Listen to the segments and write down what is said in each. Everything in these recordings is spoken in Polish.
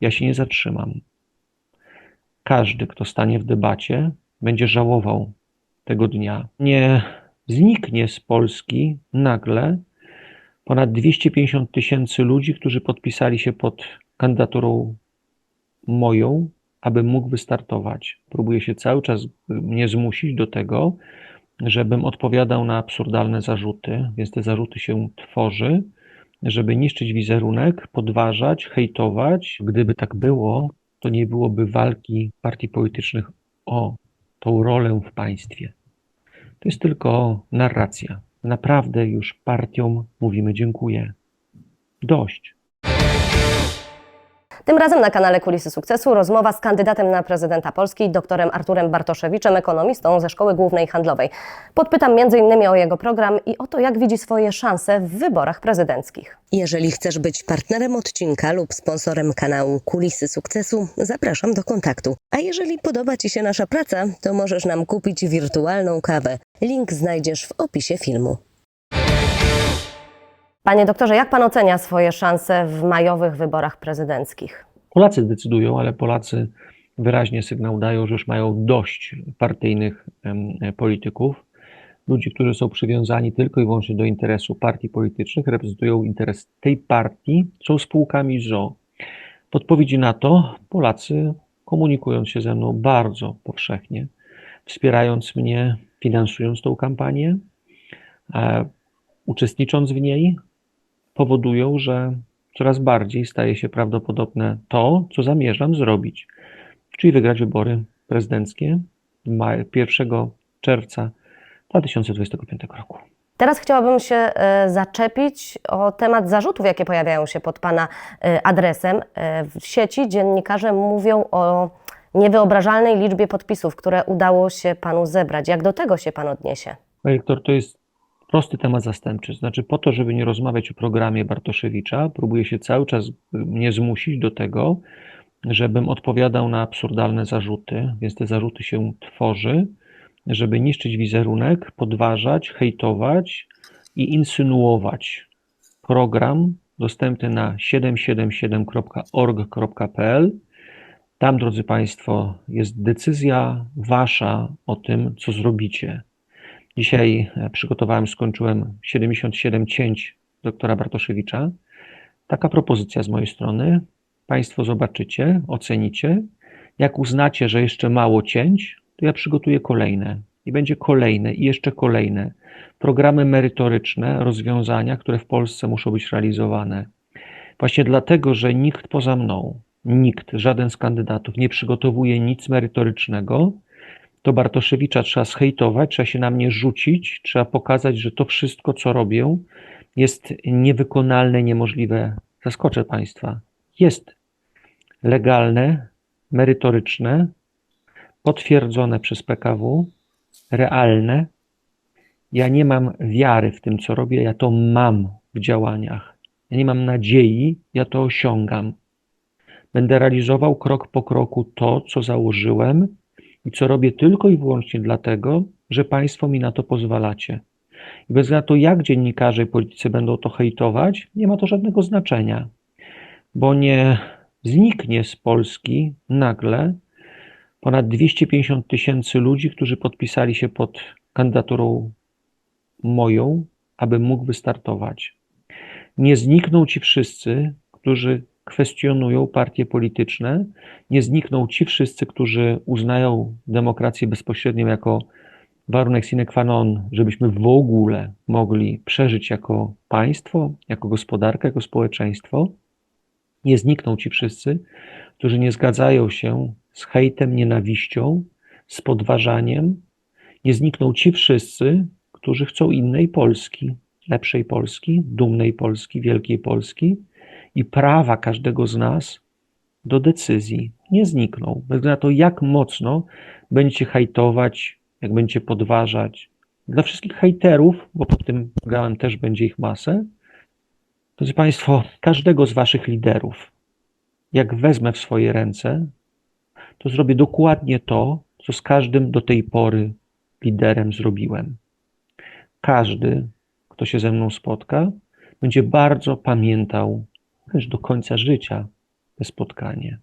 Ja się nie zatrzymam. Każdy, kto stanie w debacie, będzie żałował tego dnia. Nie zniknie z Polski nagle ponad 250 tysięcy ludzi, którzy podpisali się pod kandydaturą moją, aby mógł wystartować. Próbuje się cały czas mnie zmusić do tego, żebym odpowiadał na absurdalne zarzuty, więc te zarzuty się tworzy, żeby niszczyć wizerunek, podważać, hejtować. Gdyby tak było, to nie byłoby walki partii politycznych o tą rolę w państwie. To jest tylko narracja. Naprawdę już partiom mówimy dziękuję. Dość. Tym razem na kanale Kulisy Sukcesu rozmowa z kandydatem na prezydenta Polski, doktorem Arturem Bartoszewiczem, ekonomistą ze Szkoły Głównej Handlowej. Podpytam m.in. o jego program i o to, jak widzi swoje szanse w wyborach prezydenckich. Jeżeli chcesz być partnerem odcinka lub sponsorem kanału Kulisy Sukcesu, zapraszam do kontaktu. A jeżeli podoba Ci się nasza praca, to możesz nam kupić wirtualną kawę. Link znajdziesz w opisie filmu. Panie doktorze, jak pan ocenia swoje szanse w majowych wyborach prezydenckich? Polacy decydują, ale Polacy wyraźnie sygnał dają, że już mają dość partyjnych em, polityków. Ludzi, którzy są przywiązani tylko i wyłącznie do interesu partii politycznych, reprezentują interes tej partii, są spółkami ZO. W odpowiedzi na to Polacy, komunikując się ze mną bardzo powszechnie, wspierając mnie, finansując tą kampanię, e, uczestnicząc w niej, powodują, że coraz bardziej staje się prawdopodobne to, co zamierzam zrobić, czyli wygrać wybory prezydenckie 1 czerwca 2025 roku. Teraz chciałabym się e, zaczepić o temat zarzutów, jakie pojawiają się pod Pana e, adresem. E, W sieci dziennikarze mówią o niewyobrażalnej liczbie podpisów, które udało się Panu zebrać. Jak do tego się Pan odniesie? Rektor, to jest prosty temat zastępczy. Znaczy, po to, żeby nie rozmawiać o programie Bartoszewicza, próbuje się cały czas mnie zmusić do tego, żebym odpowiadał na absurdalne zarzuty, więc te zarzuty się tworzy, żeby niszczyć wizerunek, podważać, hejtować i insynuować. Program dostępny na 777.org.pl. Tam, drodzy Państwo, jest decyzja Wasza o tym, co zrobicie. Dzisiaj e, przygotowałem, skończyłem 77 cięć doktora Bartoszewicza. Taka propozycja z mojej strony. Państwo zobaczycie, ocenicie. Jak uznacie, że jeszcze mało cięć, to ja przygotuję kolejne. I będzie kolejne, i jeszcze kolejne. Programy merytoryczne, rozwiązania, które w Polsce muszą być realizowane. Właśnie dlatego, że nikt poza mną, nikt, żaden z kandydatów nie przygotowuje nic merytorycznego, to Bartoszewicza trzeba zhejtować, trzeba się na mnie rzucić, trzeba pokazać, że to wszystko, co robię, jest niewykonalne, niemożliwe. Zaskoczę Państwa. Jest legalne, merytoryczne, potwierdzone przez PKW, realne. Ja nie mam wiary w tym, co robię, ja to mam w działaniach. Ja nie mam nadziei, ja to osiągam. Będę realizował krok po kroku to, co założyłem i co robię tylko i wyłącznie dlatego, że Państwo mi na to pozwalacie. I bez względu na to, jak dziennikarze i politycy będą to hejtować, nie ma to żadnego znaczenia, bo nie zniknie z Polski nagle ponad 250 tysięcy ludzi, którzy podpisali się pod kandydaturą moją, aby mógł wystartować. Nie znikną ci wszyscy, którzy kwestionują partie polityczne, nie znikną ci wszyscy, którzy uznają demokrację bezpośrednią jako warunek sine qua non, żebyśmy w ogóle mogli przeżyć jako państwo, jako gospodarka, jako społeczeństwo. Nie znikną ci wszyscy, którzy nie zgadzają się z hejtem, nienawiścią, z podważaniem. Nie znikną ci wszyscy, którzy chcą innej Polski, lepszej Polski, dumnej Polski, wielkiej Polski i prawa każdego z nas do decyzji nie znikną. Bez względu na to, jak mocno będziecie hejtować, jak będziecie podważać. Dla wszystkich hejterów, bo pod tym programem też będzie ich masę, drodzy Państwo, każdego z Waszych liderów, jak wezmę w swoje ręce, to zrobię dokładnie to, co z każdym do tej pory liderem zrobiłem. Każdy, kto się ze mną spotka, będzie bardzo pamiętał, wręcz do końca życia, te spotkanie.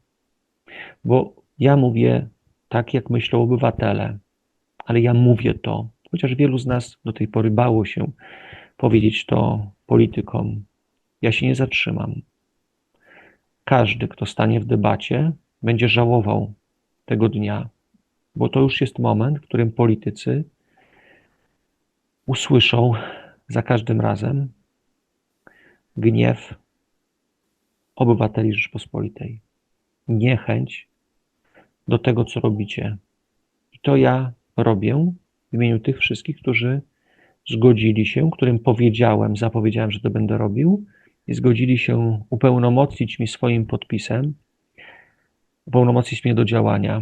Bo ja mówię tak, jak myślą obywatele, ale ja mówię to, chociaż wielu z nas do tej pory bało się powiedzieć to politykom. Ja się nie zatrzymam. Każdy, kto stanie w debacie, będzie żałował tego dnia, bo to już jest moment, w którym politycy usłyszą za każdym razem gniew obywateli Rzeczpospolitej, niechęć do tego, co robicie. I to ja robię w imieniu tych wszystkich, którzy zgodzili się, którym powiedziałem, zapowiedziałem, że to będę robił, i zgodzili się upełnomocnić mi swoim podpisem, upełnomocnić mnie do działania.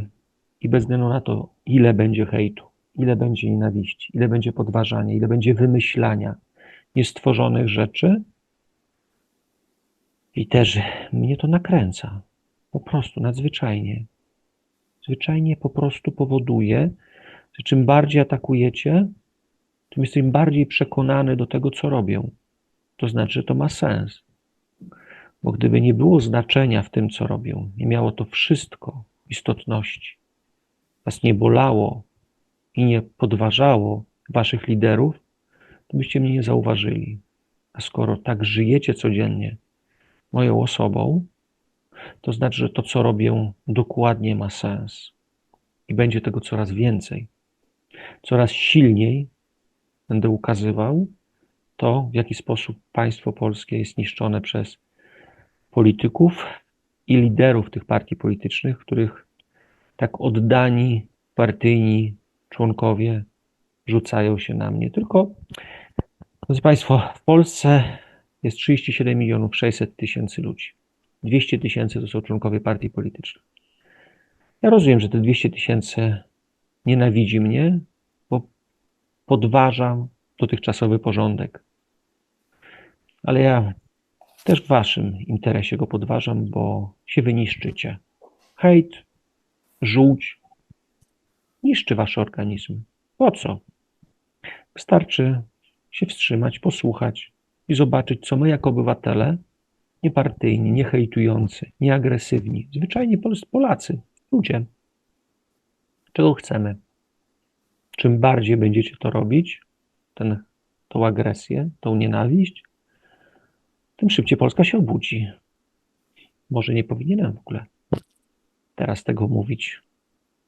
I bez względu na to, ile będzie hejtu, ile będzie nienawiści, ile będzie podważania, ile będzie wymyślania niestworzonych rzeczy, i też mnie to nakręca. Po prostu, nadzwyczajnie. Zwyczajnie po prostu powoduje, że czym bardziej atakujecie, tym jestem bardziej przekonany do tego, co robią. To znaczy, że to ma sens. Bo gdyby nie było znaczenia w tym, co robią, nie miało to wszystko istotności, was nie bolało i nie podważało waszych liderów, to byście mnie nie zauważyli. A skoro tak żyjecie codziennie moją osobą, to znaczy, że to, co robię, dokładnie ma sens. I będzie tego coraz więcej. Coraz silniej będę ukazywał to, w jaki sposób państwo polskie jest niszczone przez polityków i liderów tych partii politycznych, których tak oddani partyjni członkowie rzucają się na mnie. Tylko, drodzy Państwo, w Polsce jest 37 milionów 600 tysięcy ludzi. 200 tysięcy to są członkowie partii politycznych. Ja rozumiem, że te 200 tysięcy nienawidzi mnie, bo podważam dotychczasowy porządek. Ale ja też w waszym interesie go podważam, bo się wyniszczycie. Hejt, żółć niszczy wasze organizmy. Po co? Wystarczy się wstrzymać, posłuchać i zobaczyć, co my jako obywatele, niepartyjni, nie hejtujący, nieagresywni, zwyczajnie polscy Polacy, ludzie, czego chcemy. Czym bardziej będziecie to robić, ten, tą agresję, tą nienawiść, tym szybciej Polska się obudzi. Może nie powinienem w ogóle teraz tego mówić.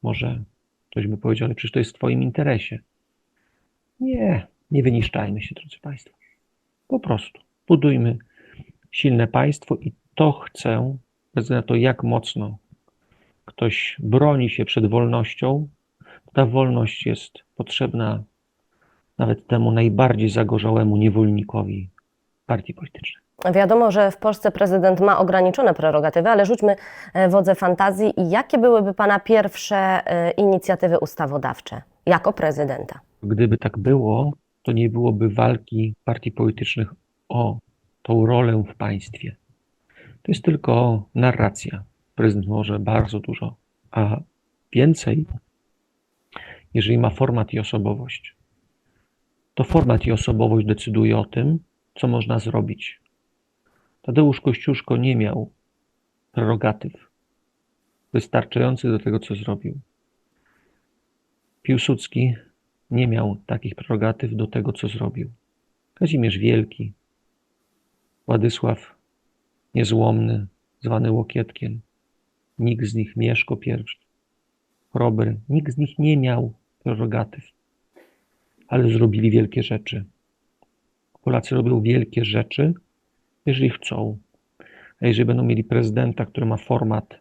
Może ktoś by powiedział, ale przecież to jest w Twoim interesie. Nie, nie wyniszczajmy się, drodzy Państwo. Po prostu budujmy silne państwo i to chcę, bez względu na to, jak mocno ktoś broni się przed wolnością, ta wolność jest potrzebna nawet temu najbardziej zagorzałemu niewolnikowi partii politycznej. Wiadomo, że w Polsce prezydent ma ograniczone prerogatywy, ale rzućmy e, wodze fantazji. Jakie byłyby Pana pierwsze e, inicjatywy ustawodawcze jako prezydenta? Gdyby tak było, to nie byłoby walki partii politycznych o tą rolę w państwie. To jest tylko narracja. Prezydent może bardzo dużo, a więcej, jeżeli ma format i osobowość. To format i osobowość decyduje o tym, co można zrobić. Tadeusz Kościuszko nie miał prerogatyw wystarczających do tego, co zrobił. Piłsudski nie miał takich prerogatyw do tego, co zrobił. Kazimierz Wielki, Władysław Niezłomny, zwany Łokietkiem, nikt z nich, Mieszko I, Robry, nikt z nich nie miał prerogatyw, ale zrobili wielkie rzeczy. Polacy robią wielkie rzeczy, jeżeli chcą. A jeżeli będą mieli prezydenta, który ma format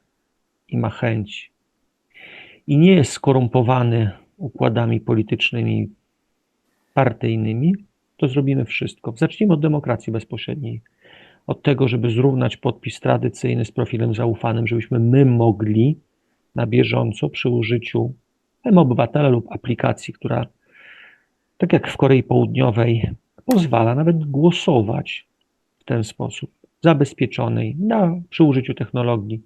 i ma chęć i nie jest skorumpowany układami politycznymi, partyjnymi, to zrobimy wszystko. Zacznijmy od demokracji bezpośredniej. Od tego, żeby zrównać podpis tradycyjny z profilem zaufanym, żebyśmy my mogli na bieżąco przy użyciu M-Obywatela lub aplikacji, która, tak jak w Korei Południowej, pozwala nawet głosować w ten sposób, zabezpieczonej na, przy użyciu technologii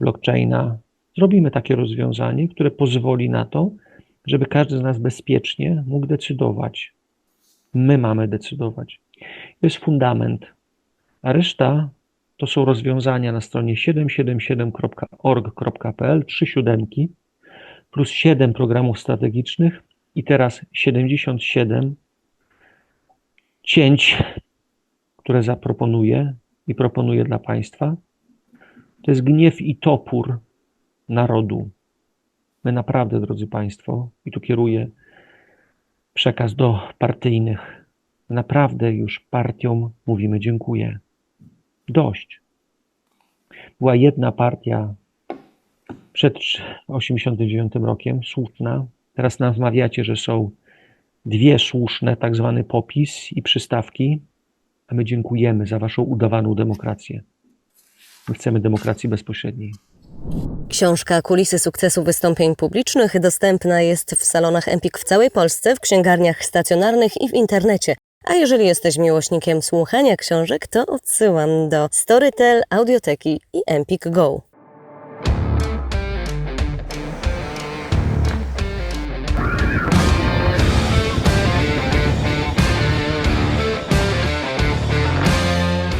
blockchaina. Zrobimy takie rozwiązanie, które pozwoli na to, żeby każdy z nas bezpiecznie mógł decydować. My mamy decydować. To jest fundament. A reszta To są rozwiązania na stronie 777.org.pl, trzy siódemki, plus 7 programów strategicznych i teraz 77 cięć, które zaproponuję i proponuję dla Państwa. To jest gniew i topór narodu. My naprawdę, drodzy Państwo, i tu kieruję przekaz do partyjnych, naprawdę już partiom mówimy dziękuję. Dość. Była jedna partia przed 89 rokiem, słuszna. Teraz nam że są dwie słuszne, tak zwany popis i przystawki, a my dziękujemy za waszą udawaną demokrację. My chcemy demokracji bezpośredniej. Książka Kulisy sukcesu wystąpień publicznych dostępna jest w salonach Empik w całej Polsce, w księgarniach stacjonarnych i w internecie. A jeżeli jesteś miłośnikiem słuchania książek, to odsyłam do Storytel, Audioteki i Empik Go.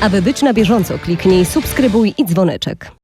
Aby być na bieżąco, kliknij subskrybuj i dzwoneczek.